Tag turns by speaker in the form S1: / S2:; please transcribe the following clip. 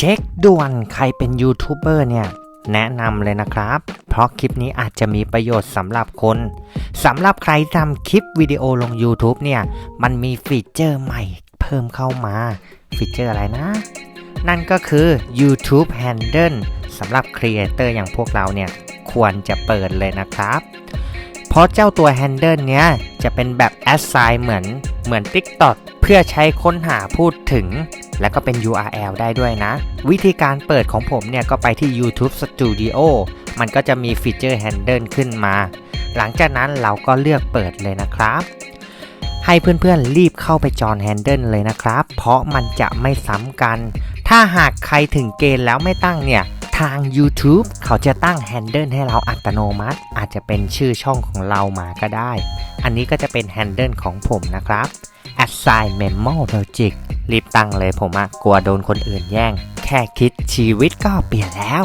S1: เช็คด่วนใครเป็นยูทูบเบอร์เนี่ย แนะนำเลยนะครับ เพราะคลิปนี้อาจจะมีประโยชน์สำหรับคนสำหรับใครทำคลิปวิดีโอลง YouTube เนี่ย มันมีฟีเจอร์ใหม่เพิ่มเข้ามาฟีเจอร์อะไรนะ นั่นก็คือ YouTube Handle สำหรับครีเอเตอร์อย่างพวกเราเนี่ย ควรจะเปิดเลยนะครับ เพราะเจ้าตัว Handle เนี้ยจะเป็นแบบ Assign เหมือนเหมือน TikTok เพื่อใช้ค้นหาพูดถึง แล้วก็เป็น URL ได้ด้วยนะ วิธีการเปิดของผมเนี่ยก็ไปที่ YouTube Studio มันก็จะมีฟีเจอร์ Handle ขึ้นมา หลังจากนั้นเราก็เลือกเปิดเลยนะครับ ให้เพื่อนๆรีบเข้าไปจอน Handle เลยนะครับ เพราะมันจะไม่ซ้ำกัน ถ้าหากใครถึงเกณฑ์แล้วไม่ตั้งเนี่ยทาง YouTube เขาจะตั้ง Handle ให้เราอัตโนมัติ อาจจะเป็นชื่อช่องของเรามาก็ได้ อันนี้ก็จะเป็น Handle ของผมนะครับ Assign Memo Logic รีบตั้งเลยผมอะกลัวโดนคนอื่นแย่ง แค่คิดชีวิตก็เปลี่ยนแล้ว